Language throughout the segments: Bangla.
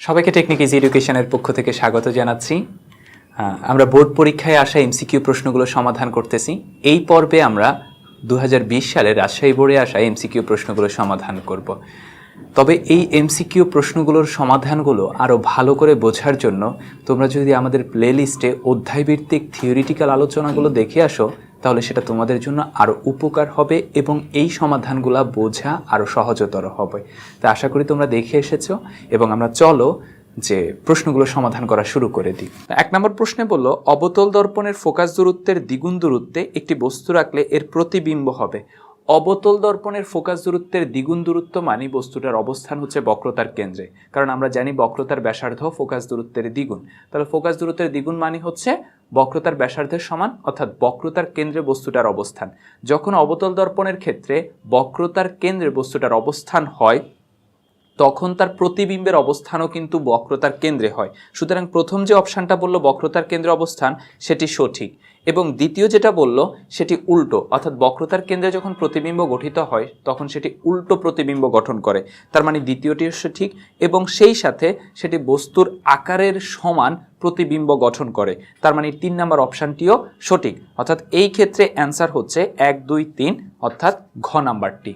সবাইকে টেকনিক ইজি এডুকেশনের পক্ষ থেকে স্বাগত জানাচ্ছি। আমরা বোর্ড পরীক্ষায় আসা এমসিকিউ প্রশ্নগুলো সমাধান করতেছি। এই পর্বে আমরা দু হাজার বিশ সালে রাজশাহী বোর্ডে আসা এমসিকিউ প্রশ্নগুলো সমাধান করব। তবে এই এমসিকিউ প্রশ্নগুলোর সমাধানগুলো আরও ভালো করে বোঝার জন্য তোমরা যদি আমাদের প্লেলিস্টে অধ্যায়ভিত্তিক থিওরিটিক্যাল আলোচনাগুলো দেখে আসো তাহলে সেটা তোমাদের জন্য আরও উপকার হবে এবং এই সমাধানগুলা বোঝা আরও সহজতর হবে। তা আশা করি তোমরা দেখে এসেছ এবং আমরা চলো যে প্রশ্নগুলো সমাধান করা শুরু করে দিই। এক নম্বর প্রশ্নে বলল, অবতল দর্পণের ফোকাস দূরত্বের দ্বিগুণ দূরত্বে একটি বস্তু রাখলে এর প্রতিবিম্ব হবে। অবতল দর্পণের ফোকাস দূরত্বের দ্বিগুণ দূরত্ব মানি বস্তুটার অবস্থান হচ্ছে বক্রতার কেন্দ্রে। কারণ আমরা জানি বক্রতার ব্যাসার্ধ ফোকাস দূরত্বের দ্বিগুণ। তাহলে ফোকাস দূরত্বের দ্বিগুণ মানি হচ্ছে বক্রতার ব্যাসার্ধের সমান, অর্থাৎ বক্রতার কেন্দ্রে বস্তুটার অবস্থান। যখন অবতল দর্পণের ক্ষেত্রে বক্রতার কেন্দ্রে বস্তুটার অবস্থান হয় তখন তার প্রতিবিম্বের অবস্থানও কিন্তু বক্রতার কেন্দ্রে হয়। সুতরাং প্রথম যে অপশানটা বলল বক্রতার কেন্দ্রে অবস্থান, সেটি সঠিক। এবং দ্বিতীয় যেটা বলল, সেটি উল্টো, অর্থাৎ বক্রতার কেন্দ্রে যখন প্রতিবিম্ব গঠিত হয়, তখন সেটি উল্টো প্রতিবিম্ব গঠন করে। তার মানে দ্বিতীয়টি সঠিক এবং সেই সাথে সেটি বস্তুর আকারের সমান প্রতিবিম্ব গঠন করে। তার মানে তিন নম্বর অপশানটিও সঠিক। অর্থাৎ এই ক্ষেত্রে অ্যান্সার হচ্ছে এক, দুই, তিন, অর্থাৎ ঘ নাম্বারটি।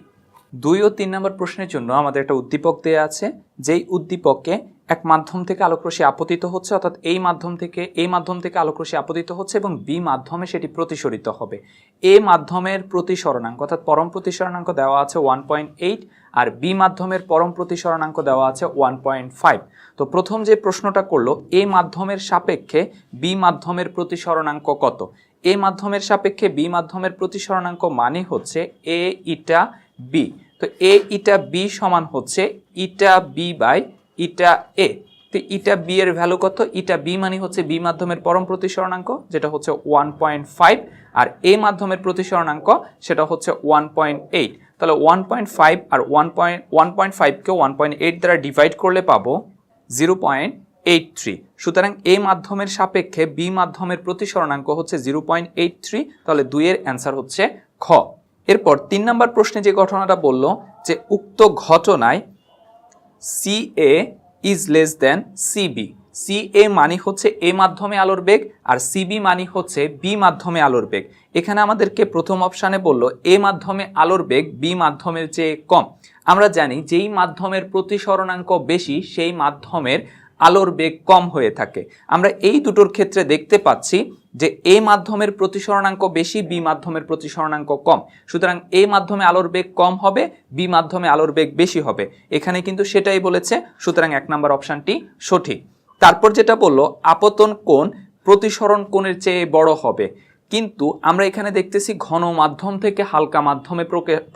দুই ও তিন নম্বর প্রশ্নের জন্য আমাদের একটা উদ্দীপক দেয়া আছে, যেই উদ্দীপককে এক মাধ্যম থেকে আলোকরশ্মি আপতিত হচ্ছে, অর্থাৎ এই মাধ্যম থেকে, এই মাধ্যম থেকে আলোকরশ্মি আপতিত হচ্ছে এবং বি মাধ্যমে সেটি প্রতিসরিত হবে। এ মাধ্যমের প্রতিসরণাঙ্ক, অর্থাৎ পরম প্রতিসরণাঙ্ক দেওয়া আছে ওয়ান পয়েন্ট এইট আর বি মাধ্যমের পরম প্রতিসরণাঙ্ক দেওয়া আছে ওয়ান পয়েন্ট ফাইভ তো প্রথম যে প্রশ্নটা করল, এ মাধ্যমের সাপেক্ষে বি মাধ্যমের প্রতিসরণাঙ্ক কত? এ মাধ্যমের সাপেক্ষে বি মাধ্যমের প্রতিসরণাঙ্ক মানে হচ্ছে এ, ইটা, বি। তো এ ইটা বি সমান হচ্ছে ইটা বি বাই ইটা এ। তো ইটা বি এর ভ্যালু কত? ইটা বি মানে হচ্ছে বি মাধ্যমের পরম প্রতিসরণাঙ্ক, যেটা হচ্ছে ওয়ান পয়েন্ট ফাইভ আর এ মাধ্যমের প্রতিসরণাঙ্ক সেটা হচ্ছে ওয়ান পয়েন্ট এইট তাহলে ওয়ান পয়েন্ট ফাইভ আর ওয়ান পয়েন্ট ওয়ান পয়েন্ট ফাইভকে ওয়ান পয়েন্ট এইট দ্বারা ডিভাইড করলে পাবো জিরো পয়েন্ট এইট থ্রি সুতরাং এ মাধ্যমের সাপেক্ষে বি মাধ্যমের প্রতিসরণাঙ্ক হচ্ছে জিরো পয়েন্ট এইট থ্রি তাহলে দুইয়ের অ্যান্সার হচ্ছে খ। এরপর তিন নম্বর প্রশ্নে যে ঘটনাটা বলল যে উক্ত ঘটনায় C A is less than CB C A মানি হচ্ছে এ মাধ্যমে আলোর বেগ আর সিবি মানি হচ্ছে বি মাধ্যমে আলোর বেগ। এখানে আমাদেরকে প্রথম অপশানে বলল এ মাধ্যমে আলোর বেগ বি মাধ্যমের চেয়ে কম। আমরা জানি যেই মাধ্যমের প্রতিসরণাঙ্ক বেশি, সেই মাধ্যমের আলোর বেগ কম হয়ে থাকে। আমরা এই দুটোর ক্ষেত্রে দেখতে পাচ্ছি যে এ মাধ্যমের প্রতিসরণাঙ্ক বেশি, বি মাধ্যমের প্রতিসরণাঙ্ক কম। সুতরাং এ মাধ্যমে আলোর বেগ কম হবে, বি মাধ্যমে আলোর বেগ বেশি হবে। এখানে কিন্তু সেটাই বলেছে, সুতরাং এক নম্বর অপশানটি সঠিক। তারপর যেটা বলল, আপতন কোণ প্রতিসরণ কোণের চেয়ে বড় হবে। কিন্তু আমরা এখানে দেখতেছি ঘন মাধ্যম থেকে হালকা মাধ্যমে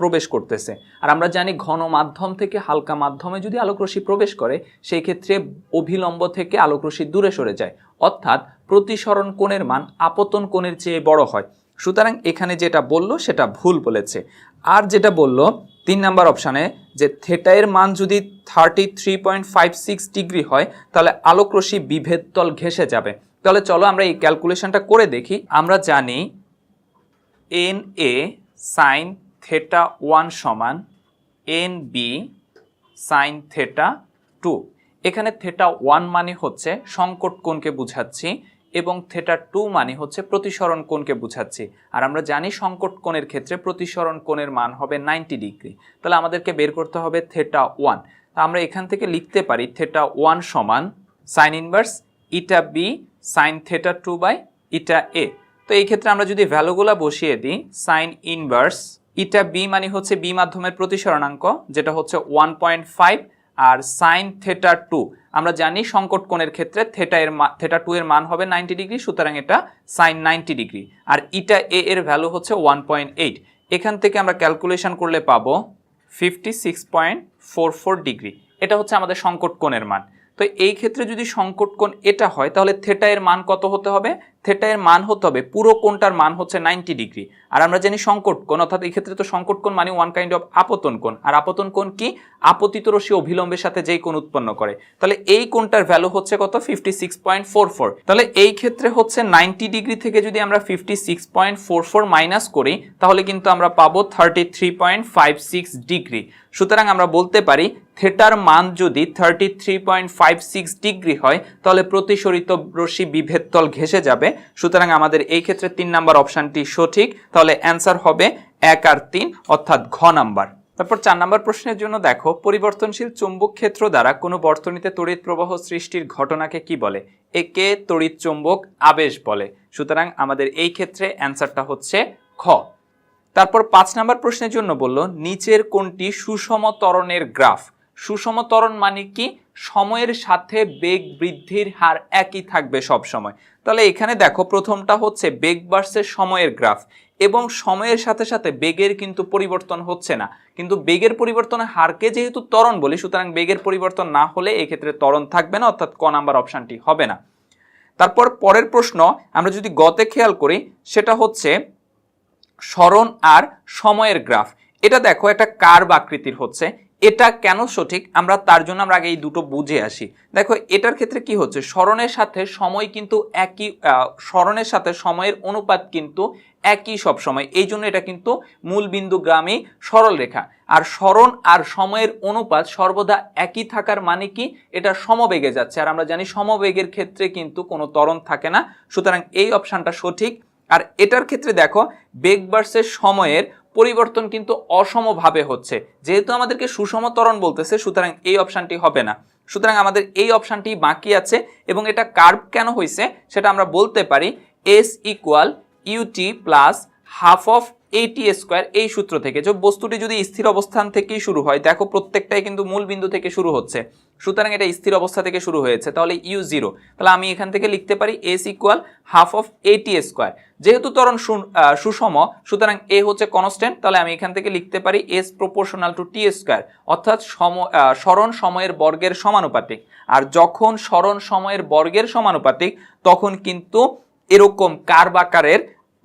প্রবেশ করতেছে। আর আমরা জানি ঘন মাধ্যম থেকে হালকা মাধ্যমে যদি আলোকরশ্মি প্রবেশ করে, সেই ক্ষেত্রে অভিলম্ব থেকে আলোকরশ্মি দূরে সরে যায়। অর্থাৎ প্রতিসরণ কোণের মান আপতন কোণের চেয়ে বড় হয়। সুতরাং এখানে যেটা বলল, সেটা ভুল বলেছে। আর যেটা বলল, তিন নাম্বার অপশানে যে থেটায়ের মান যদি thirty three point five six degree হয়, তাহলে আলোকরশ্মি বিভেদ তল ঘেসে যাবে। তাহলে চলো আমরা এই ক্যালকুলেশনটা করে দেখি। আমরা জানি N A sine theta one সমান N B sine theta two এখানে থেটা ওয়ান মানে হচ্ছে সংকট কোণকে বুঝাচ্ছি। এবং থেটা টু মানে হচ্ছে প্রতিসরণ কোণকে বুঝাচ্ছি। আর আমরা জানি সংকট কোণের ক্ষেত্রে প্রতিসরণ কোণের মান হবে নাইনটি ডিগ্রি তাহলে আমাদেরকে বের করতে হবে থেটা ওয়ান তা আমরা এখান থেকে লিখতে পারি থেটা ওয়ান সমান sine inverse eta B sine theta two by eta A তো এই ক্ষেত্রে আমরা যদি ভ্যালুগুলো বসিয়ে দিই সাইন ইনভার্স ইটা বি মানে হচ্ছে বি মাধ্যমের প্রতিসরণাঙ্ক, যেটা হচ্ছে ওয়ান পয়েন্ট ফাইভ আর সাইন থেটা টু আমরা জানি সংকট কোণের ক্ষেত্রে থেটা এর থেটা টু এর মান হবে নাইনটি ডিগ্রি সুতরাং এটা সাইন নাইনটি ডিগ্রি আর ইটা এ এর ভ্যালু হচ্ছে ওয়ান পয়েন্ট এইট এখান থেকে আমরা ক্যালকুলেশন করলে পাবো fifty six point four four degree এটা হচ্ছে আমাদের সংকট কোণের মান। তো এই ক্ষেত্রে যদি সংকট কোণ এটা হয়, তাহলে থেটা এর মান কত হতে হবে? থেটা মান হতে হবে, পুরো কোণটার মান হচ্ছে নাইনটি ডিগ্রি আর আমরা জানি সংকট কোণ, অর্থাৎ এই ক্ষেত্রে তো সংকট কোণ মানে ওয়ান কাইন্ড অফ আপতন কোণ। আর আপতন কোণ কি? আপতিত রশ্মি অভিলম্বের সাথে যেই কোণ উৎপন্ন করে। তাহলে এই কোণটার ভ্যালু হচ্ছে কত? Fifty six point four four তাহলে এই ক্ষেত্রে হচ্ছে নাইনটি ডিগ্রি থেকে যদি আমরা fifty six point four four minus করি, তাহলে কিন্তু আমরা পাবো thirty three point five six degree সুতরাং আমরা বলতে পারি থেটার মান যদি thirty three point five six degree হয়, তাহলে প্রতিসরিত রশ্মি বিভেদ তল ঘেসে যাবে। সুতরাং আমাদের এই ক্ষেত্রে তিন নাম্বার অপশানটি সঠিক। তাহলে অ্যান্সার হবে এক আর তিন, অর্থাৎ ঘ নাম্বার। তারপর চার নাম্বার প্রশ্নের জন্য দেখো, পরিবর্তনশীল চুম্বক ক্ষেত্র দ্বারা কোনো বর্তনীতে তড়িৎ প্রবাহ সৃষ্টির ঘটনাকে কি বলে? একে তড়িৎ চুম্বক আবেশ বলে। সুতরাং আমাদের এই ক্ষেত্রে অ্যান্সারটা হচ্ছে খ তারপর পাঁচ নাম্বার প্রশ্নের জন্য বলল, নিচের কোনটি সুষম ত্বরণের গ্রাফ? সুষম ত্বরণ মানে কি? সময়ের সাথে বেগ বৃদ্ধির হার একই থাকবে সব সময় তাহলে এখানে দেখো, প্রথমটা হচ্ছে বেগ ভার্সেস সময়ের গ্রাফ এবং সময়ের সাথে সাথে বেগের কিন্তু পরিবর্তন হচ্ছে না। কিন্তু বেগের পরিবর্তনের হারকে যেহেতু ত্বরণ বলি, সুতরাং বেগের পরিবর্তন না হলে এক্ষেত্রে ত্বরণ থাকবে না, অর্থাৎ ক নাম্বার অপশানটি হবে না। তারপর পরের প্রশ্ন, আমরা যদি গতে খেয়াল করি, সেটা হচ্ছে স্মরণ আর সময়ের গ্রাফ। এটা দেখো, একটা কার্ভ আকৃতির হচ্ছে। এটা কেন সঠিক? আমরা তার জন্য আমরা আগে এই দুটো বুঝে আসি। দেখো, এটার ক্ষেত্রে কি হচ্ছে? স্মরণের সাথে সময় কিন্তু একই স্মরণের সাথে সময়ের অনুপাত কিন্তু একই সব সময় এই জন্য এটা কিন্তু মূল বিন্দু গ্রামে সরল রেখা। আর স্মরণ আর সময়ের অনুপাত সর্বদা একই থাকার মানে কি? এটা সমবেগে যাচ্ছে। আর আমরা জানি সমবেগের ক্ষেত্রে কিন্তু কোনো তরণ থাকে না। সুতরাং এই অপশানটা সঠিক। আর এটার ক্ষেত্রে দেখো, বেগ ভার্সেস সময়ের পরিবর্তন কিন্তু অসমভাবে হচ্ছে। যেহেতু আমাদেরকে সুষম বলতেছে, সুতরাং এই অপশানটি হবে না। সুতরাং আমাদের এই অপশানটি বাকি আছে এবং এটা কার্ভ কেন হয়েছে সেটা আমরা বলতে পারি। S equal ut plus half of at square এই সূত্র থেকে যে বস্তুটি যদি স্থির অবস্থান থেকেই শুরু হয় দেখো প্রত্যেকটাই কিন্তু মূল বিন্দু থেকে শুরু হচ্ছে। সুতরাং এটা স্থির অবস্থা থেকে শুরু হয়েছে তাহলে ইউ জিরো তাহলে আমি এখান থেকে লিখতে পারি S equal half of at square যেহেতু আহ, সুষম সুতরাং এ হচ্ছে কনস্ট্যান্ট তাহলে আমি এখান থেকে লিখতে পারি S proportional to T square অর্থাৎ সম স্মরণ সময়ের বর্গের সমানুপাতিক। আর যখন স্মরণ সময়ের বর্গের সমানুপাতিক তখন কিন্তু এরকম কার্ভ আকারের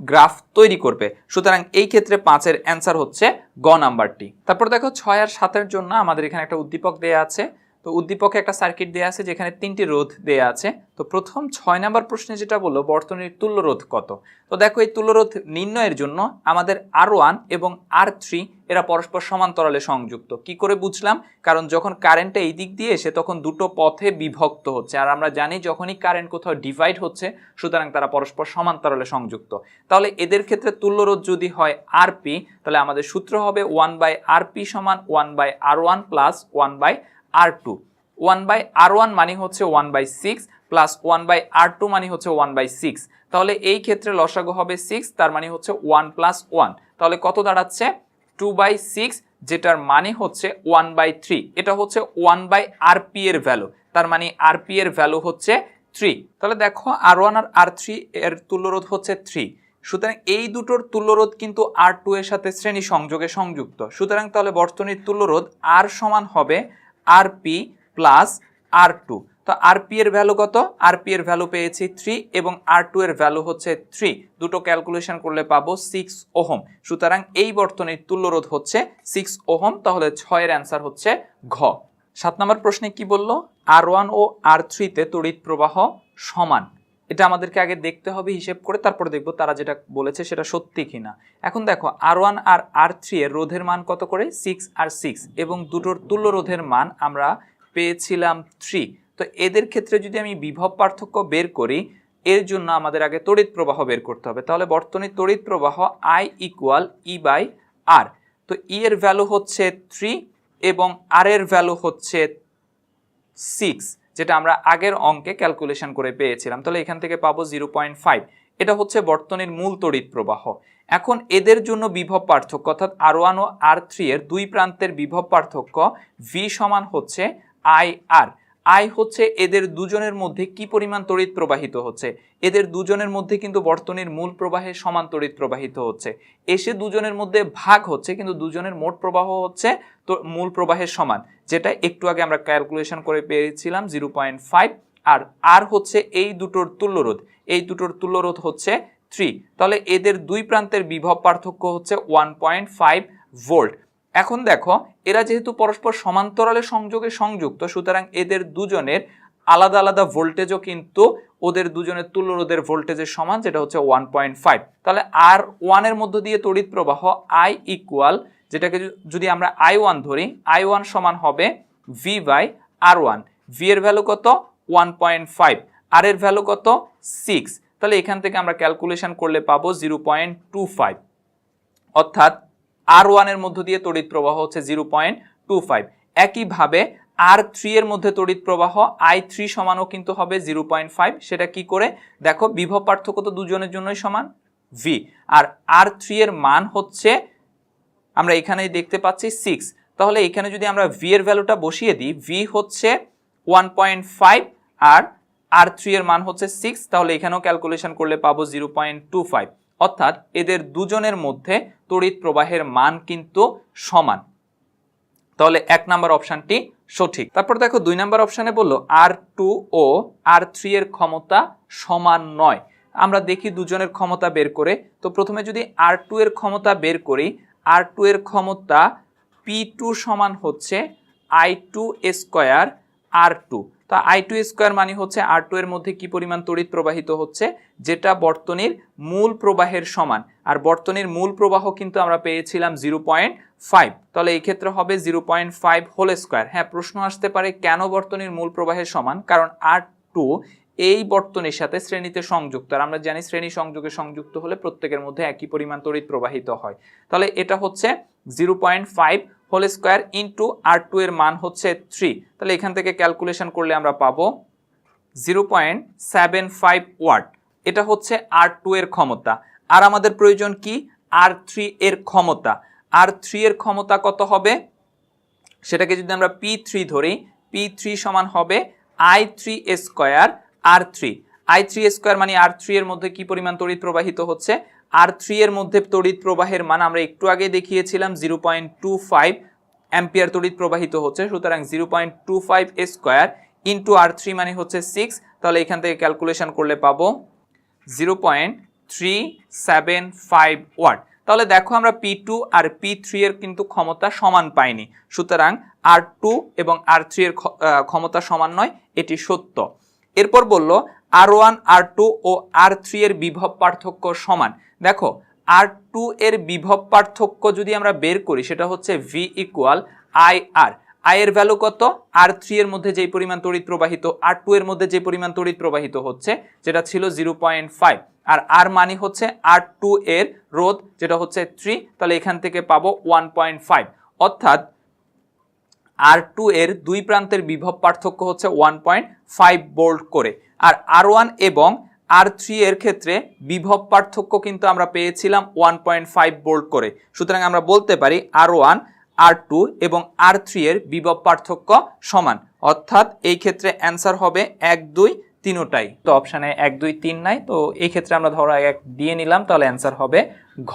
গ্রাফ তৈরি করবে। সুতরাং এই ক্ষেত্রে পাঁচের অ্যান্সার হচ্ছে গ নাম্বারটি। তারপর দেখো ছয় আর সাতের জন্য আমাদের এখানে একটা উদ্দীপক দেয়া আছে। তো উদ্দীপকে একটা সার্কিট দেয়া আছে যেখানে তিনটি রোধ দেয়া আছে। তো প্রথম ছয় নাম্বার প্রশ্নে যেটা বলল, বর্তনীর তুল্য রোধ কত? তো দেখো, এই তুল্যরোধ নির্ণয়ের জন্য আমাদের আর ওয়ান এবং আর থ্রি এরা পরস্পর সমান্তরালে সংযুক্ত। কি করে বুঝলাম? কারণ যখন কারেন্টটা এই দিক দিয়ে এসে তখন দুটো পথে বিভক্ত হচ্ছে। আর আমরা জানি যখনই কারেন্ট কোথাও ডিভাইড হচ্ছে, সুতরাং তারা পরস্পর সমান্তরালে সংযুক্ত। তাহলে এদের ক্ষেত্রে তুল্যরোধ যদি হয় আর পি তাহলে আমাদের সূত্র হবে ওয়ান বাই আর পি সমান one by R one plus one by R two one by R one মানে হচ্ছে one by six plus one by R two মানে হচ্ছে ওয়ান বাই সিক্স তাহলে এই ক্ষেত্রে লসাগু হবে সিক্স তার মানে হচ্ছে ওয়ান প্লাস ওয়ান তাহলে কত দাঁড়াচ্ছে? টু বাই সিক্স যেটার মানে হচ্ছে ওয়ান বাই থ্রি এটা হচ্ছে ওয়ান বাই আর পি এর ভ্যালু তার মানে আর পি এর ভ্যালু হচ্ছে থ্রি তাহলে দেখো আর ওয়ান আর আর থ্রি এর তুল্যরোধ হচ্ছে থ্রি সুতরাং এই দুটোর তুল্যরোধ কিন্তু আর টু এর সাথে শ্রেণি সংযোগে সংযুক্ত। সুতরাং তাহলে বর্তনীর তুল্যরোধ আর সমান হবে R P plus R two তো আর পি এর ভ্যালু কত? আর পি এর ভ্যালু পেয়েছি থ্রি এবং আর টু এর ভ্যালু হচ্ছে থ্রি দুটো ক্যালকুলেশন করলে পাবো সিক্স ওহম। সুতরাং এই বর্তনীর তুল্যরোধ হচ্ছে সিক্স ওহম, তাহলে ছয়ের অ্যান্সার হচ্ছে ঘ। সাত নম্বর প্রশ্নে কি বলল? আর ওয়ান ও আর থ্রিতে তড়িৎ প্রবাহ সমান। এটা আমাদেরকে আগে দেখতে হবে, হিসেব করে তারপর দেখব তারা যেটা বলেছে সেটা সত্যি কিনা। এখন দেখো, আর ওয়ান আর আর থ্রি এর রোধের মান কত করে? সিক্স আর সিক্স। এবং দুটোর তুল্য রোধের মান আমরা পেয়েছিলাম থ্রি। তো এদের ক্ষেত্রে যদি আমি বিভব পার্থক্য বের করি, এর জন্য আমাদের আগে তড়িৎ প্রবাহ বের করতে হবে। তাহলে বর্তনীর তড়িৎ প্রবাহ I equal E by R তো ই এর ভ্যালু হচ্ছে থ্রি এবং আর এর ভ্যালু হচ্ছে সিক্স যেটা আমরা আগের অঙ্কে ক্যালকুলেশন করে পেয়েছিলাম, তাহলে এখান থেকে পাবো জিরো পয়েন্ট ফাইভ এটা হচ্ছে বর্তনের মূল তড়িৎ প্রবাহ। এখন এদের জন্য বিভব পার্থক্য, অর্থাৎ আর ওয়ান ও আর থ্রি এর দুই প্রান্তের বিভব পার্থক্য ভি সমান হচ্ছে আই আর আই হচ্ছে এদের দুজনের মধ্যে কি পরিমাণ তড়িৎ প্রবাহিত হচ্ছে? এদের দুজনের মধ্যে কিন্তু বর্তনীর মূল প্রবাহে সমান তড়িৎ প্রবাহিত হচ্ছে। এসে দুজনের মধ্যে ভাগ হচ্ছে, কিন্তু দুজনের মোট প্রবাহ হচ্ছে তো মূল প্রবাহের সমান, যেটা একটু আগে আমরা ক্যালকুলেশন করে পেয়েছিলাম জিরো পয়েন্ট ফাইভ আর আর হচ্ছে এই দুটোর তুল্যরোধ। এই দুটোর তুল্যরোধ হচ্ছে থ্রি তাহলে এদের দুই প্রান্তের বিভব পার্থক্য হচ্ছে ওয়ান পয়েন্ট ফাইভ ভোল্ট এখন দেখো, এরা যেহেতু পরস্পর সমান্তরালে সংযোগে সংযুক্ত, সুতরাং এদের দুজনের আলাদা আলাদা ভোল্টেজও কিন্তু ওদের দুজনের তুল্যরোধের ভোল্টেজের সমান, যেটা হচ্ছে ওয়ান পয়েন্ট ফাইভ তাহলে আর ওয়ানের মধ্য দিয়ে তড়িৎ প্রবাহ আই ইকুয়াল যেটাকে যদি- যদি আমরা আই ওয়ান ধরি আই ওয়ান সমান হবে V by R one V এর ভ্যালু কত? ওয়ান পয়েন্ট ফাইভ আর এর ভ্যালু কত? সিক্স তাহলে এখান থেকে আমরা ক্যালকুলেশন করলে পাবো জিরো পয়েন্ট টু ফাইভ অর্থাৎ আর ওয়ানের মধ্য দিয়ে তড়িৎ প্রবাহ হচ্ছে জিরো পয়েন্ট টু ফাইভ একইভাবে আর থ্রি এর মধ্যে তড়িৎ প্রবাহ আই থ্রি সমানও কিন্তু হবে জিরো পয়েন্ট ফাইভ সেটা কি করে? দেখো, বিভব পার্থক্য তো দুজনের জন্যই সমান ভি আর আর থ্রি এর মান হচ্ছে, আমরা এখানেই দেখতে পাচ্ছি সিক্স তাহলে এখানে যদি আমরা ভি এর ভ্যালুটা বসিয়ে দিই ভি হচ্ছে ওয়ান পয়েন্ট ফাইভ আর আর থ্রি এর মান হচ্ছে সিক্স তাহলে এখানেও ক্যালকুলেশন করলে পাবো জিরো পয়েন্ট টু ফাইভ অর্থাৎ এদের দুজনের মধ্যে তড়িৎ প্রবাহের মান কিন্তু সমান। তাহলে এক নাম্বার অপশানটি সঠিক। তারপর দেখো দুই নাম্বার অপশানে বলল আর টু ও আর থ্রি এর ক্ষমতা সমান নয়। আমরা দেখি দুজনের ক্ষমতা বের করে। তো প্রথমে যদি আর টু এর ক্ষমতা বের করি আর টু এর ক্ষমতা পি টু সমান হচ্ছে I two square R two তা আই টু স্কোয়ার মানে হচ্ছে আর টু এর মধ্যে কি পরিমাণ তড়িৎ প্রবাহিত হচ্ছে? যেটা বর্তনীর মূল প্রবাহের সমান। আর বর্তনীর মূল প্রবাহ কিন্তু আমরা পেয়েছিলাম জিরো পয়েন্ট ফাইভ তাহলে এই ক্ষেত্রে হবে zero point five whole square হ্যাঁ প্রশ্ন আসতে পারে কেন বর্তনীর মূল প্রবাহের সমান? কারণ আর টু এই বর্তনীর সাথে শ্রেণীতে সংযুক্ত। আর আমরা জানি শ্রেণি সংযোগে সংযুক্ত হলে প্রত্যেকের মধ্যে একই পরিমাণ তড়িৎ প্রবাহিত হয়। তাহলে এটা হচ্ছে zero point five whole square into R two এর মান হচ্ছে থ্রি তাহলে এখান থেকে ক্যালকুলেশন করলে আমরা পাবো zero point seven five watt. এটা হচ্ছে আর টু এর ক্ষমতা। আর আমাদের প্রয়োজন কি? আর থ্রি এর ক্ষমতা। আর থ্রি এর ক্ষমতা কত হবে? সেটাকে যদি আমরা পি থ্রি ধরি, পি থ্রি সমান হবে I three square R three. I three square মানে আর থ্রি এর মধ্যে কি পরিমাণ তড়িৎ প্রবাহিত হচ্ছে? আর থ্রি এর মধ্যে তড়িৎ প্রবাহের মান আমরা একটু আগে দেখিয়েছিলাম zero point two five ampere তড়িৎ প্রবাহিত হচ্ছে, সুতরাং zero point two five A square into R three মানে হচ্ছে সিক্স তাহলে এখান থেকে ক্যালকুলেশন করলে পাবো zero point three seven five watt তাহলে দেখো আমরা পি টু আর পি থ্রি এর কিন্তু ক্ষমতা সমান পাইনি, সুতরাং আর টু এবং আর থ্রি এর ক্ষমতা সমান নয়, এটি সত্য। এরপর বলল আর ওয়ান আর টু ও আর থ্রি এর বিভব পার্থক্য সমান দেখো, আর টু এর বিভব পার্থক্য যদি আমরা বের করি, সেটা হচ্ছে V equal I R I এর ভ্যালু কত? আর থ্রি এর মধ্যে যেই পরিমাণ তড়িৎ প্রবাহিত আর টু এর মধ্যে যে পরিমাণ তড়িৎ প্রবাহিত হচ্ছে, যেটা ছিল জিরো পয়েন্ট ফাইভ আর আর মানি হচ্ছে আর টু এর রোধ, যেটা হচ্ছে থ্রি তাহলে এখান থেকে পাবো ওয়ান পয়েন্ট ফাইভ অর্থাৎ আর টু এর দুই প্রান্তের বিভব পার্থক্য হচ্ছে ওয়ান পয়েন্ট ফাইভ বোল্ট করে। আর আর ওয়ান এবং আর থ্রি এর ক্ষেত্রে বিভব পার্থক্য কিন্তু আমরা পেয়েছিলাম ওয়ান পয়েন্ট ফাইভ বোল্ট করে। সুতরাং আমরা বলতে পারি আর ওয়ান আর টু এবং আর থ্রি এর বিভব পার্থক্য সমান। অর্থাৎ এই ক্ষেত্রে অ্যান্সার হবে এক, দুই, তিনোটাই। তো অপশানে এক, দুই, তিন নাই, তো এই ক্ষেত্রে আমরা ধরো এক দিয়ে নিলাম, তাহলে অ্যান্সার হবে ঘ।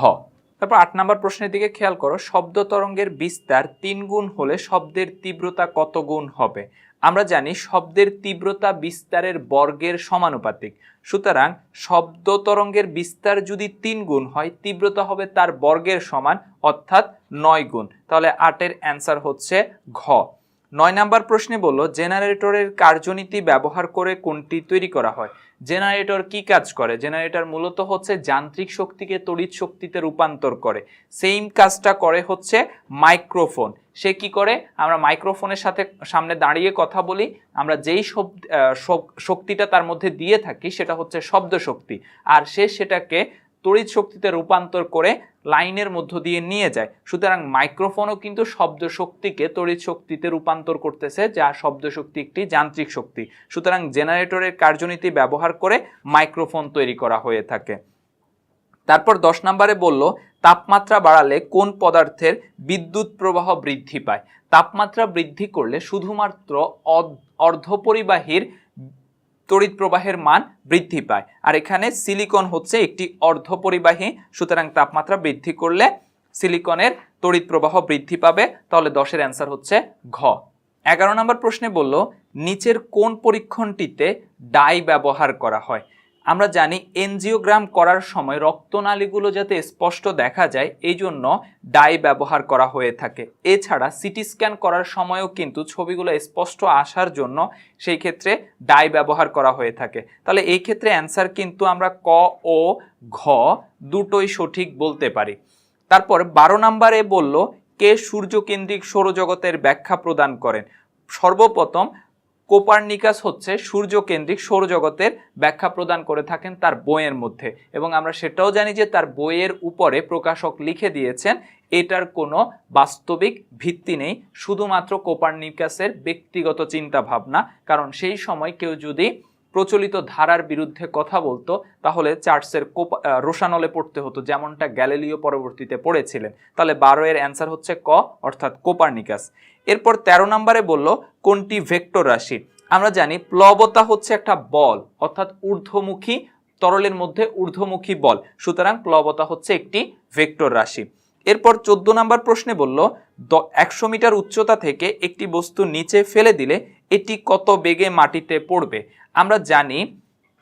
তারপর আট নম্বর প্রশ্নের দিকে খেয়াল করো, শব্দ তরঙ্গের বিস্তার তিন গুণ হলে শব্দের তীব্রতা কত গুণ হবে? আমরা জানি শব্দের তীব্রতা বিস্তারের বর্গের সমানুপাতিক। সুতরাং শব্দ তরঙ্গের বিস্তার যদি তিন গুণ হয়, তীব্রতা হবে তার বর্গের সমান, অর্থাৎ নয় গুণ। তাহলে আটের অ্যান্সার হচ্ছে ঘ। নয় নাম্বার প্রশ্নে বলল, জেনারেটরের কার্যনীতি ব্যবহার করে কোনটি তৈরি করা হয়? জেনারেটর কি কাজ করে? জেনারেটর মূলত হচ্ছে যান্ত্রিক শক্তিকে তড়িৎ শক্তিতে রূপান্তর করে। সেম কাজটা করে হচ্ছে মাইক্রোফোন সে কি করে? আমরা মাইক্রোফোনের সাথে সামনে দাঁড়িয়ে কথা বলি। আমরা যেই শক্তিটা তার মধ্যে দিয়ে থাকি, সেটা হচ্ছে শব্দ শক্তি আর সে সেটাকে তড়িৎ শক্তিতে রূপান্তর করে লাইনের মধ্য দিয়ে নিয়ে যায়। সুতরাং মাইক্রোফোনও কিন্তু শব্দ শক্তিকে তড়িৎ শক্তিতে রূপান্তর করতেছে, যা শব্দ শক্তি একটি যান্ত্রিক শক্তি। সুতরাং জেনারেটরের কার্যনীতি ব্যবহার করে মাইক্রোফোন তৈরি করা হয়ে থাকে। তারপর দশ নম্বরে বলল, তাপমাত্রা বাড়ালে কোন পদার্থের বিদ্যুৎ প্রবাহ বৃদ্ধি পায়? তাপমাত্রা বৃদ্ধি করলে শুধুমাত্র অর্ধপরিবাহীর তড়িৎ প্রবাহের মান বৃদ্ধি পায়। আর এখানে সিলিকন হচ্ছে একটি অর্ধপরিবাহী, সুতরাং তাপমাত্রা বৃদ্ধি করলে সিলিকনের তড়িৎ প্রবাহ বৃদ্ধি পাবে। তাহলে দশের অ্যান্সার হচ্ছে ঘ। এগারো নম্বর প্রশ্নে বলল, নিচের কোন পরীক্ষণটিতে ডাই ব্যবহার করা হয়? আমরা জানি এনজিওগ্রাম করার সময় রক্তনালীগুলো যাতে স্পষ্ট দেখা যায়, এই জন্য ডাই ব্যবহার করা হয়ে থাকে। এছাড়া সিটি স্ক্যান করার সময়ও কিন্তু ছবিগুলো স্পষ্ট আসার জন্য সেই ক্ষেত্রে ডাই ব্যবহার করা হয়ে থাকে। তাহলে এই ক্ষেত্রে অ্যান্সার কিন্তু আমরা ক, ও, ঘ দুটোই সঠিক বলতে পারি। তারপর বারো নম্বরে বলল, কে সূর্যকেন্দ্রিক সৌরজগতের ব্যাখ্যা প্রদান করেন? সর্বপ্রথম কোপার্নিকাস হচ্ছে সূর্যকেন্দ্রিক সৌরজগতের ব্যাখ্যা প্রদান করে থাকেন তার বইয়ের মধ্যে। এবং আমরা সেটাও জানি যে তার বইয়ের উপরে প্রকাশক লিখে দিয়েছেন, এটার কোনো বাস্তবিক ভিত্তি নেই, শুধুমাত্র কোপার্নিকাসের ব্যক্তিগত চিন্তা ভাবনা কারণ সেই সময় কেউ যদি প্রচলিত ধারার বিরুদ্ধে কথা বলতো, তাহলে চার্চের কোপা রোশানলে পড়তে হতো, যেমনটা গ্যালিলিও পরবর্তীতে পড়েছিলেন। তাহলে বারো এর অ্যান্সার হচ্ছে ক, অর্থাৎ কোপার্নিকাস। এরপর ১৩ নম্বরে বলল, কোনটি ভেক্টর রাশি? আমরা জানি প্লবতা হচ্ছে একটা বল, অর্থাৎ ঊর্ধ্বমুখী, তরলের মধ্যে ঊর্ধ্বমুখী বল। সুতরাং প্লবতা হচ্ছে একটি ভেক্টর রাশি। এরপর চোদ্দ নম্বর প্রশ্নে বলল একশো মিটার উচ্চতা থেকে একটি বস্তু নিচে ফেলে দিলে এটি কত বেগে মাটিতে পড়বে? আমরা জানি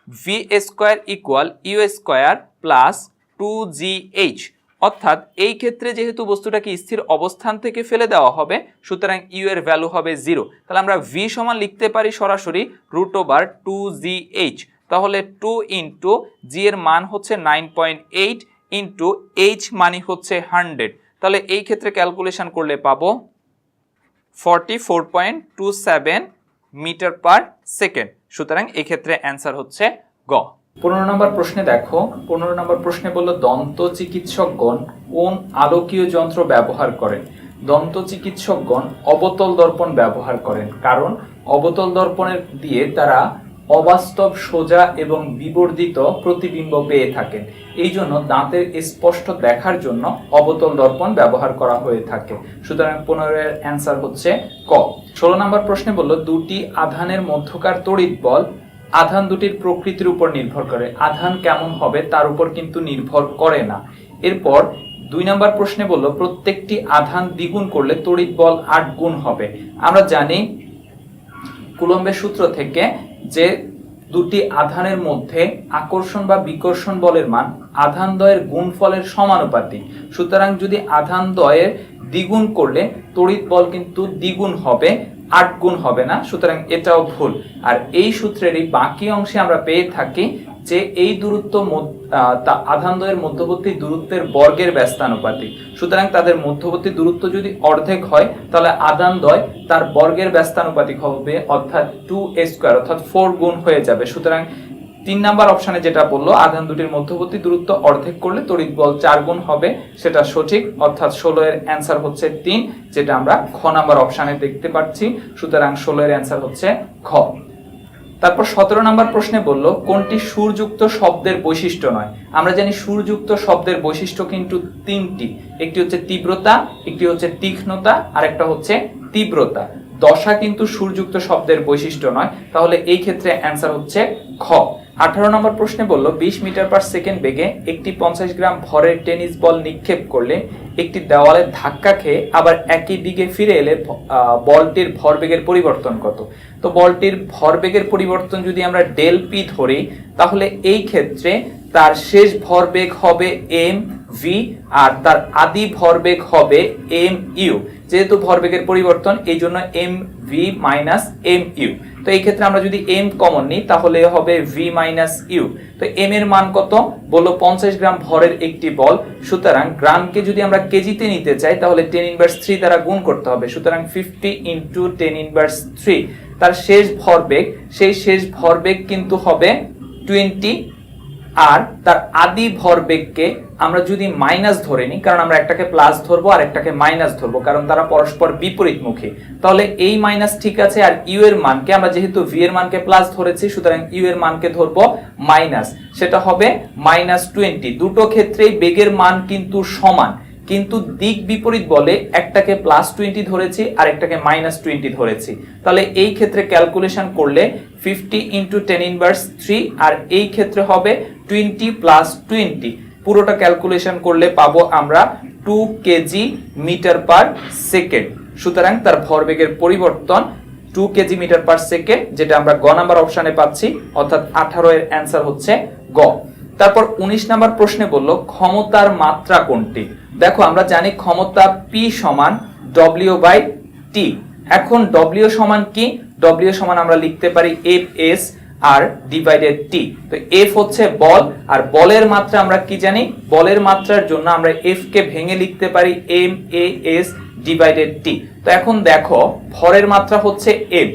V square equal U square plus two G H অর্থাৎ এই ক্ষেত্রে যেহেতু বস্তুটাকে স্থির অবস্থান থেকে ফেলে দেওয়া হবে, সুতরাং ইউ এর ভ্যালু হবে জিরো তাহলে আমরা ভি সমান লিখতে পারি সরাসরি root over two G H তাহলে টু ইন্টু জি এর মান হচ্ছে nine point eight into H মানি হচ্ছে হান্ড্রেড তাহলে এই ক্ষেত্রে ক্যালকুলেশন করলে পাবো forty four point two seven meter per second. সুতরাং এক্ষেত্রে অ্যান্সার হচ্ছে গ। পনেরো নম্বর প্রশ্নে দেখো। পনেরো নম্বর প্রশ্নে বলল, দন্ত চিকিৎসকগণ কোন আলোকীয় যন্ত্র ব্যবহার করেন? দন্ত চিকিৎসকগণ অবতল দর্পণ ব্যবহার করেন। কারণ অবতল দর্পণের দিয়ে তারা অবাস্তব, সোজা এবং বিবর্ধিত প্রতিবিম্ব পেয়ে থাকেন। এই জন্য দাঁতের স্পষ্ট দেখার জন্য অবতল দর্পণ ব্যবহার করা হয়ে থাকে। সুতরাং পনেরোর অ্যান্সার হচ্ছে ক। ষোলো নম্বর প্রশ্নে বলল, দুটি আধানের মধ্যকার তড়িৎ বল আধান দুটির প্রকৃতির উপর নির্ভর করে। আধান কেমন হবে তার উপর কিন্তু নির্ভর করে না। এরপর দুই নম্বর প্রশ্নে বলল, প্রত্যেকটি আধান দ্বিগুণ করলে তড়িৎ বল আট গুণ হবে। আমরা জানি কুলম্বের সূত্র থেকে যে দুটি আধানের মধ্যে আকর্ষণ বা বিকর্ষণ বলের মান আধান দ্বয়ের গুণফলের সমানুপাতিক। সুতরাং যদি আধান দ্বয়ের দ্বিগুণ করলে তড়িৎ বল কিন্তু দ্বিগুণ হবে, আট গুণ হবে না, সুতরাং এটাও ভুল। আর এই সূত্রেরই বাকি অংশে আমরা পেয়ে থাকি যে এই দূরত্ব মধ্য- আহ, তা- আধান দ্বয়ের মধ্যবর্তী দূরত্বের বর্গের ব্যস্তানুপাতিক। সুতরাং তাদের মধ্যবর্তী দূরত্ব যদি অর্ধেক হয় তাহলে আধান দ্বয় তার বর্গের ব্যস্তানুপাতিক হবে অর্থাৎ টু এ স্কোয়ার অর্থাৎ ফোর গুণ হয়ে যাবে। সুতরাং তিন নাম্বার অপশানে যেটা বলল আধান দুটির মধ্যবর্তী দূরত্ব অর্ধেক করলে তড়িৎ বল চার গুণ হবে সেটা সঠিক। অর্থাৎ ষোলো এর অ্যান্সার হচ্ছে তিন যেটা আমরা খ নাম্বার অপশানে দেখতে পাচ্ছি। সুতরাং ষোলো এর অ্যান্সার হচ্ছে খ। তারপর সতেরো নম্বর প্রশ্নে বলল, কোনটি সুরযুক্ত শব্দের বৈশিষ্ট্য নয়? আমরা জানি সুরযুক্ত শব্দের বৈশিষ্ট্য কিন্তু তিনটি। একটি হচ্ছে তীব্রতা, একটি হচ্ছে তীক্ষ্ণতা আর একটা হচ্ছে তীব্রতা। দশা কিন্তু সুরযুক্ত শব্দের বৈশিষ্ট্য নয়। তাহলে এই ক্ষেত্রে অ্যান্সার হচ্ছে খ। আঠারো নম্বর প্রশ্নে বলল, বিশ মিটার পার সেকেন্ড বেগে একটি পঞ্চাশ গ্রাম ভরের টেনিস বল নিক্ষেপ করলে একটি দেওয়ালে ধাক্কা খেয়ে আবার একই দিকে ফিরে এলে বলটির ভরবেগের পরিবর্তন কত? তো বলটির ভরবেগের পরিবর্তন যদি আমরা ডেল পি ধরি, তাহলে এই ক্ষেত্রে তার শেষ ভরবেগ হবে এম ভি আর তার আদি ভরবেগ হবে এম ইউ। যেহেতু ভরবেগের পরিবর্তন, এই জন্য M V minus M U. তো এই ক্ষেত্রে আমরা যদি এম কমন নিই, তাহলে হবে ভি মাইনাস ইউ তো এম এর মান কত? বলল পঞ্চাশ গ্রাম ভরের একটি বল। সুতরাং গ্রামকে যদি আমরা কেজিতে নিতে চাই, তাহলে টেন ইনভার্স থ্রি দ্বারা গুণ করতে হবে। সুতরাং fifty into ten inverse three তার শেষ ভরবেগ, সেই শেষ ভরবেগ কিন্তু হবে টোয়েন্টি আর তার আদি ভরবেগকে আমরা যদি মাইনাস ধরে নিই, কারণ আমরা একটাকে প্লাস ধরবো আর একটাকে মাইনাস ধরবো, কারণ তারা পরস্পর বিপরীত বিপরীতমুখী। তাহলে এই মাইনাস ঠিক আছে আর ইউ এর মানকে আমরা যেহেতু ভি এর মানকে প্লাস ধরেছি, সুতরাং ইউ এর মানকে ধরবো মাইনাস সেটা হবে মাইনাস টোয়েন্টি দুটো ক্ষেত্রেই বেগের মান কিন্তু সমান। কিন্তু দিক বিপরীত বলে একটাকে প্লাস টোয়েন্টি ধরেছি আর একটাকে মাইনাস টোয়েন্টি ধরেছি। তাহলে এই ক্ষেত্রে ক্যালকুলেশন করলে fifty into ten inverse three আর এই ক্ষেত্রে হবে টোয়েন্টি প্লাস টোয়েন্টি পুরোটা ক্যালকুলেশন করলে পাবো আমরা two kg meter per second সুতরাং তার ভরবেগের পরিবর্তন two kg meter per second যেটা আমরা গ নাম্বার অপশানে পাচ্ছি, অর্থাৎ আঠারো এর অ্যান্সার হচ্ছে গ। তারপর উনিশ নাম্বার প্রশ্নে বলল, ক্ষমতার মাত্রা কোনটি? দেখো, আমরা জানি ক্ষমতা পি সমান ডব্লিউ বাই টি এখন ডব্লিউ সমান কি? ডব্লিউ সমান আমরা লিখতে পারি F S R divided T তো এফ হচ্ছে বল, আর বলের মাত্রা আমরা কি জানি? বলের মাত্রার জন্য আমরা এফ কে ভেঙে লিখতে পারি M A S divided T তো এখন দেখো, ভরের মাত্রা হচ্ছে এম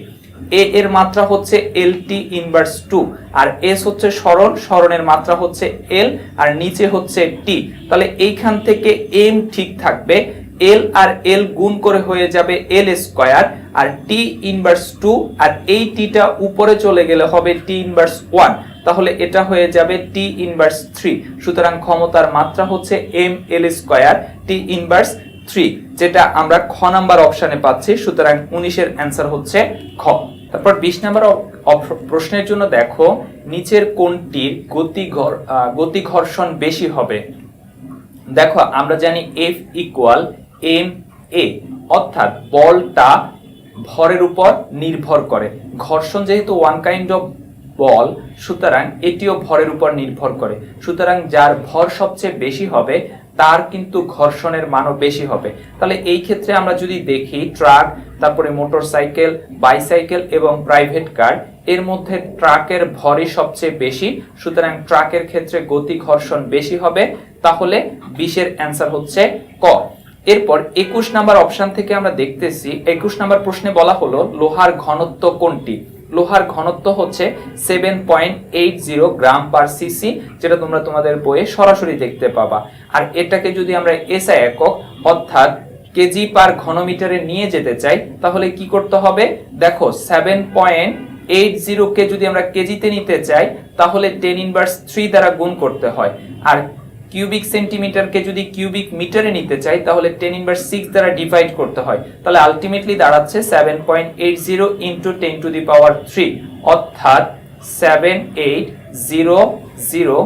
এ এর মাত্রা হচ্ছে এল টি ইনভার্স টু আর এস হচ্ছে সরণ, সরণের মাত্রা হচ্ছে এল আর নিচে হচ্ছে টি তাহলে এইখান থেকে এম ঠিক থাকবে এল আর এল গুণ করে হয়ে যাবে এল স্কোয়ার আর টি ইনভার্স টু আর এই টিটা উপরে চলে গেলে হবে টি ইনভার্স ওয়ান তাহলে এটা হয়ে যাবে টি ইনভার্স থ্রি সুতরাং ক্ষমতার মাত্রা হচ্ছে M L square T inverse three যেটা আমরা খ নাম্বার অপশনে পাচ্ছি, সুতরাং উনিশের অ্যান্সার হচ্ছে খ। তারপর বিশ নাম্বার প্রশ্নের জন্য দেখো, নিচের কোনটির গতি গতি ঘর্ষণ বেশি হবে? দেখো, আমরা জানি এফ ইকুয়াল এম এ অর্থাৎ বলটা ভরের উপর নির্ভর করে। ঘর্ষণ যেহেতু ওয়ান কাইন্ড অফ বল, সুতরাং এটিও ভরের উপর নির্ভর করে। সুতরাং যার ভর সবচেয়ে বেশি হবে তার কিন্তু ঘর্ষণের মানও বেশি হবে। তাহলে এই ক্ষেত্রে আমরা যদি দেখি, ট্রাক, তারপরে মোটর সাইকেল বাইসাইকেল এবং প্রাইভেট কার, এর মধ্যে ট্রাকের ভরই সবচেয়ে বেশি। সুতরাং ট্রাকের ক্ষেত্রে গতি ঘর্ষণ বেশি হবে, তাহলে বিশের অ্যান্সার হচ্ছে ক। এরপর একুশ নাম্বার অপশন থেকে আমরা দেখতেছি, একুশ নাম্বার প্রশ্নে বলা হলো, লোহার ঘনত্ব কোনটি? লোহার ঘনত্ব হচ্ছে seven point eight zero gram per CC যেটা তোমরা তোমাদের বইয়ে সরাসরি দেখতে পাবা। আর এটাকে যদি আমরা এসআই একক, অর্থাৎ কেজি পার ঘনমিটারে নিয়ে যেতে চাই, তাহলে কি করতে হবে? দেখো সেভেন পয়েন্ট এইট জিরোকে যদি আমরা কেজিতে নিতে চাই, তাহলে টেন ইনভার্স থ্রি দ্বারা গুণ করতে হয়। আর কিউবিক সেন্টিমিটারকে যদি কিউবিক মিটারে নিতে চাই, তাহলে টেন ইনভার্স সিক্স দ্বারা ডিভাইড করতে হয়। তাহলে আলটিমেটলি দাঁড়াচ্ছে seven point eight zero into ten to the power three অর্থাৎ seven eight zero zero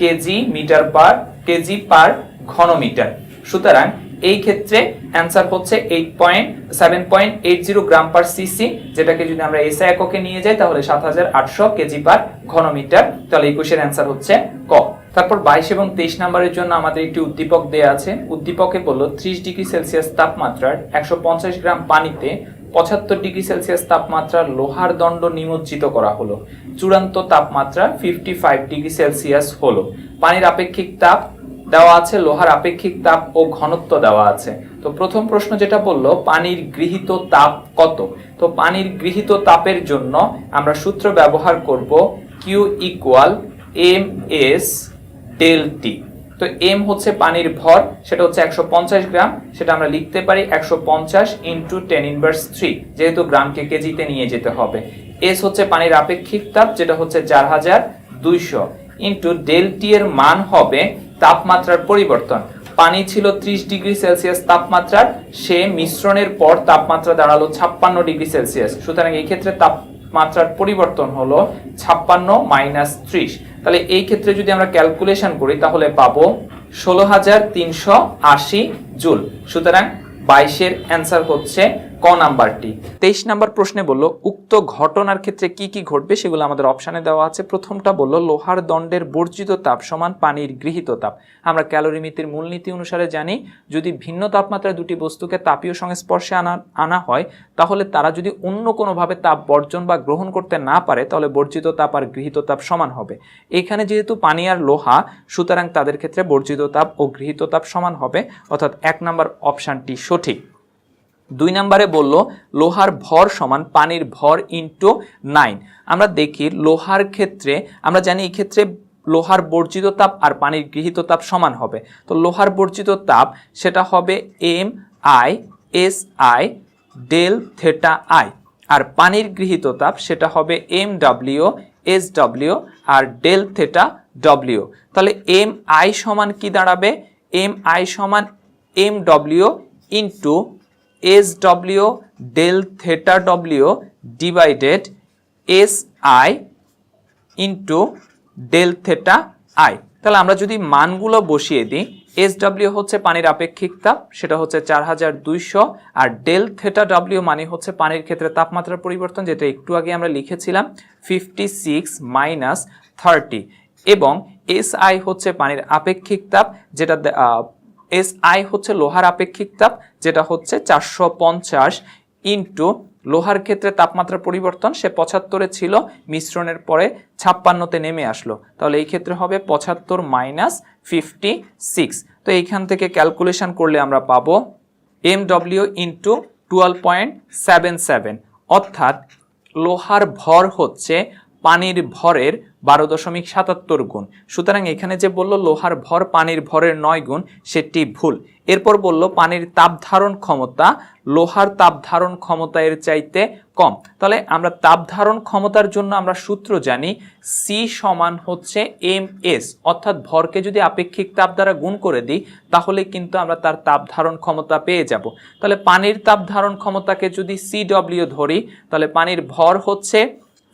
kg meter per kg per ঘনমিটার। সুতরাং এই ক্ষেত্রে অ্যান্সার হচ্ছে eight point seven point eight zero gram per CC যেটাকে যদি আমরা এসআই এককে নিয়ে যাই, তাহলে সাত হাজার আটশো কেজি পার ঘনমিটার। তাহলে একুশের অ্যান্সার হচ্ছে ক। তারপর বাইশ এবং তেইশ নাম্বারের জন্য আমাদের একটি উদ্দীপক দেয়া আছে। উদ্দীপকে বলল, ত্রিশ ডিগ্রি সেলসিয়াস তাপমাত্রার একশো পঞ্চাশ গ্রাম পানিতে পঁচাত্তর ডিগ্রি সেলসিয়াস তাপমাত্রার লোহার দণ্ড নিমজ্জিত করা হলো। চূড়ান্ত তাপমাত্রা ফিফটি ফাইভ ডিগ্রি সেলসিয়াস হলো। পানির আপেক্ষিক তাপ দেওয়া আছে, লোহার আপেক্ষিক তাপ ও ঘনত্ব দেওয়া আছে। তো প্রথম প্রশ্ন যেটা বলল, পানির গৃহীত তাপ কত? তো পানির গৃহীত তাপের জন্য আমরা সূত্র ব্যবহার করব Q equal M S del T তো এম হচ্ছে পানির ভর, সেটা হচ্ছে একশো পঞ্চাশ গ্রাম, সেটা আমরা লিখতে পারি একশো পঞ্চাশ ইন্টু টেন ইনভার্স থ্রি যেহেতু গ্রামকে কেজিতে নিয়ে যেতে হবে। এস হচ্ছে পানির আপেক্ষিক তাপ, যেটা হচ্ছে চার হাজার দুইশো। ইন্টু ডেল টি এর মান হবে তাপমাত্রার পরিবর্তন। পানি ছিল ত্রিশ ডিগ্রি সেলসিয়াস তাপমাত্রার, সে মিশ্রণের পর তাপমাত্রা দাঁড়াল ছাপ্পান্ন ডিগ্রি সেলসিয়াস। সুতরাং এই ক্ষেত্রে তাপমাত্রার পরিবর্তন হলো ছাপ্পান্ন মাইনাস ত্রিশ। তাহলে এই ক্ষেত্রে যদি আমরা ক্যালকুলেশন করি, তাহলে পাবো ষোলো হাজার তিনশো আশি জুল। সুতরাং বাইশের অ্যান্সার হচ্ছে ক নাম্বারটি? তেইশ নাম্বার প্রশ্নে বলল, উক্ত ঘটনার ক্ষেত্রে কি কি ঘটবে সেগুলো আমাদের অপশানে দেওয়া আছে। প্রথমটা বলল, লোহার দণ্ডের বর্জিত তাপ সমান পানির গৃহীত তাপ। আমরা ক্যালোরিমিতির মূলনীতি অনুসারে জানি, যদি ভিন্ন তাপমাত্রায় দুটি বস্তুকে তাপীয় সংস্পর্শে আনা আনা হয়, তাহলে তারা যদি অন্য কোনোভাবে তাপ বর্জন বা গ্রহণ করতে না পারে, তাহলে বর্জিত তাপ আর গৃহীত তাপ সমান হবে। এখানে যেহেতু পানি আর লোহা, সুতরাং তাদের ক্ষেত্রে বর্জিত তাপ ও গৃহীত তাপ সমান হবে, অর্থাৎ এক নম্বর অপশানটি সঠিক। দুই নম্বরে বলল, লোহার ভর সমান পানির ভর ইন্টু নাইন আমরা দেখি লোহার ক্ষেত্রে, আমরা জানি এই ক্ষেত্রে লোহার বর্জিত তাপ আর পানির গৃহীত তাপ সমান হবে। তো লোহার বর্জিত তাপ সেটা হবে M I S I del theta I আর পানির গৃহীত তাপ সেটা হবে এম ডাব্লিউ এস ডাব্লিউ আর ডেল থেটা ডব্লিউ তাহলে এম আই সমান কি দাঁড়াবে? এম আই সমান M W into S W del theta W divided S I into del theta I তাহলে আমরা যদি মানগুলো বসিয়ে দিই এস ডাব্লিউ হচ্ছে পানির আপেক্ষিক তাপ সেটা হচ্ছে চার হাজার দুইশো, আর ডেল থেটা ডাব্লিউ মানে হচ্ছে পানির ক্ষেত্রে তাপমাত্রার পরিবর্তন, যেটা একটু আগে আমরা লিখেছিলাম ফিফটি সিক্স মাইনাস থার্টি এবং এস আই হচ্ছে পানির আপেক্ষিক তাপ, যেটা এস আই হচ্ছে লোহার আপেক্ষিক তাপ, যেটা হচ্ছে চারশো পঞ্চাশ ইন্টু লোহার ক্ষেত্রে তাপমাত্রা পরিবর্তন। সে পঁচাত্তরে ছিল, মিশ্রণের পরে ছাপ্পান্নতে নেমে আসলো। তাহলে এই ক্ষেত্রে হবে পঁচাত্তর মাইনাস ফিফটি সিক্স তো এইখান থেকে ক্যালকুলেশন করলে আমরা পাবো M W into twelve point seven seven অর্থাৎ লোহার ভর হচ্ছে পানির ভরের বারো দশমিক সাতাত্তর গুণ। সুতরাং এখানে যে বলল লোহার ভর পানির ভরের নয় গুণ, সেটি ভুল। এরপর বলল পানির তাপ ধারণ ক্ষমতা লোহার তাপ ধারণ ক্ষমতা এর চাইতে কম। তাহলে আমরা তাপ ধারণ ক্ষমতার জন্য আমরা সূত্র জানি সি সমান হচ্ছে এম এস অর্থাৎ ভরকে যদি আপেক্ষিক তাপ দ্বারা গুণ করে দিই, তাহলে কিন্তু আমরা তার তাপ ধারণ ক্ষমতা পেয়ে যাব। তাহলে পানির তাপ ধারণ ক্ষমতাকে যদি সি ডব্লিউ ধরি, তাহলে পানির ভর হচ্ছে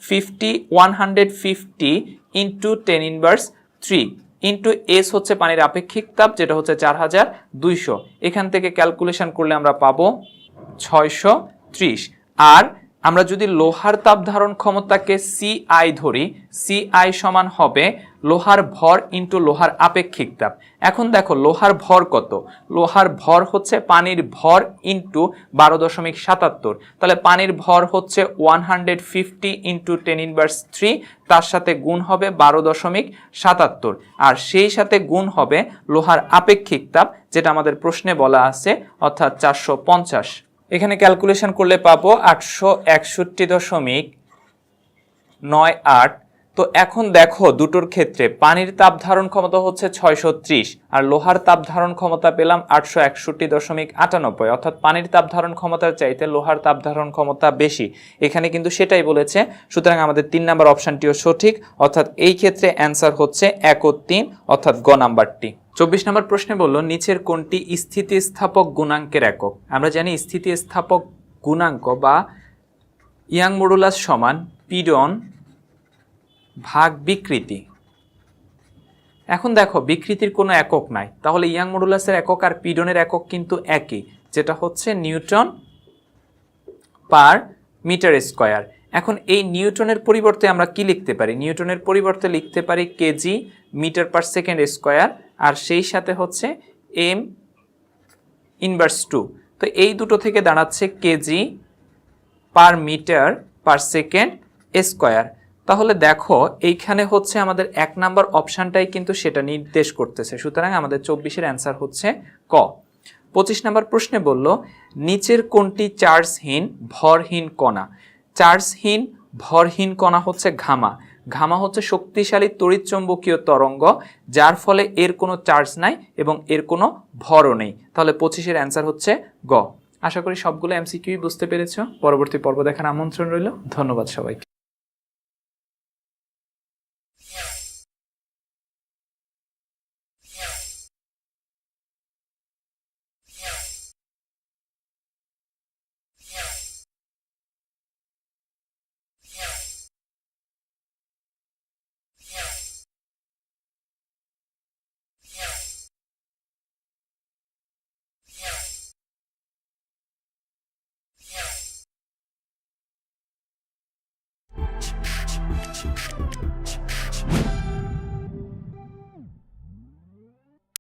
fifty one hundred fifty into ten inverse three into S হচ্ছে পানির আপেক্ষিক তাপ, যেটা হচ্ছে চার হাজার দুইশো। এখান থেকে ক্যালকুলেশন করলে আমরা পাবো ছয়শো ত্রিশ। আর আমরা যদি লোহার তাপ ধারণ ক্ষমতাকে সিআই ধরি সিআই সমান হবে লোহার ভর ইন্টু লোহার আপেক্ষিক তাপ। এখন দেখো, লোহার ভর কত? লোহার ভর হচ্ছে পানির ভর ইন্টু বারো দশমিক সাতাত্তর। তাহলে পানির ভর হচ্ছে one hundred fifty into ten inverse three তার সাথে গুণ হবে বারো দশমিক সাতাত্তর। আর সেই সাথে গুণ হবে লোহার আপেক্ষিক তাপ, যেটা আমাদের প্রশ্নে বলা আছে, অর্থাৎ চারশো পঞ্চাশ। এখানে ক্যালকুলেশন করলে পাবো আটশো একষট্টি দশমিক নয় আট। তো এখন দেখো দুটোর ক্ষেত্রে পানির তাপ ধারণ ক্ষমতা হচ্ছে ছয়শো ত্রিশ আর লোহার তাপ ধারণ ক্ষমতা পেলাম আটশো একষট্টি দশমিক আটানব্বই। অর্থাৎ পানির তাপ ধারণ ক্ষমতার চাইতে লোহার তাপ ধারণ ক্ষমতা বেশি। এখানে কিন্তু সেটাই বলেছে, সুতরাং আমাদের তিন নাম্বার অপশানটিও সঠিক। অর্থাৎ এই ক্ষেত্রে অ্যান্সার হচ্ছে এক ও তিন, অর্থাৎ গ নাম্বারটি। চব্বিশ নম্বর প্রশ্নে বলল, নিচের কোনটি স্থিতিস্থাপক গুণাঙ্কের একক? আমরা জানি স্থিতিস্থাপক গুণাঙ্ক বা ইয়াং মডুলাস সমান পিডন ভাগ বিকৃতি। এখন দেখো, বিকৃতির কোনো একক নাই। তাহলে ইয়াং মডুলাসের একক আর পিডনের একক কিন্তু একই, যেটা হচ্ছে নিউটন পার মিটার স্কয়ার। এখন এই নিউটনের পরিবর্তে আমরা কি লিখতে পারি? নিউটনের পরিবর্তে লিখতে পারি kg meter per second square আর সেই সাথে হচ্ছে এম ইনভার্স টু তো এই দুটো থেকে দাঁড়াচ্ছে kg per meter per second square তাহলে দেখো, এইখানে হচ্ছে আমাদের এক নাম্বার অপশানটাই কিন্তু সেটা নির্দেশ করতেছে। সুতরাং আমাদের চব্বিশের অ্যান্সার হচ্ছে ক। পঁচিশ নাম্বার প্রশ্নে বলল, নিচের কোনটি চার্জহীন ভরহীন কণা? চার্জহীন ভরহীন কণা হচ্ছে ঘামা। ঘামা হচ্ছে শক্তিশালী তড়িৎচুম্বকীয় তরঙ্গ, যার ফলে এর কোনো চার্জ নাই এবং এর কোনো ভরও নেই। তাহলে পঁচিশের অ্যান্সার হচ্ছে গ। আশা করি সবগুলো এমসিকিউই বুঝতে পেরেছ। পরবর্তী পর্ব দেখার আমন্ত্রণ রইল। ধন্যবাদ সবাইকে।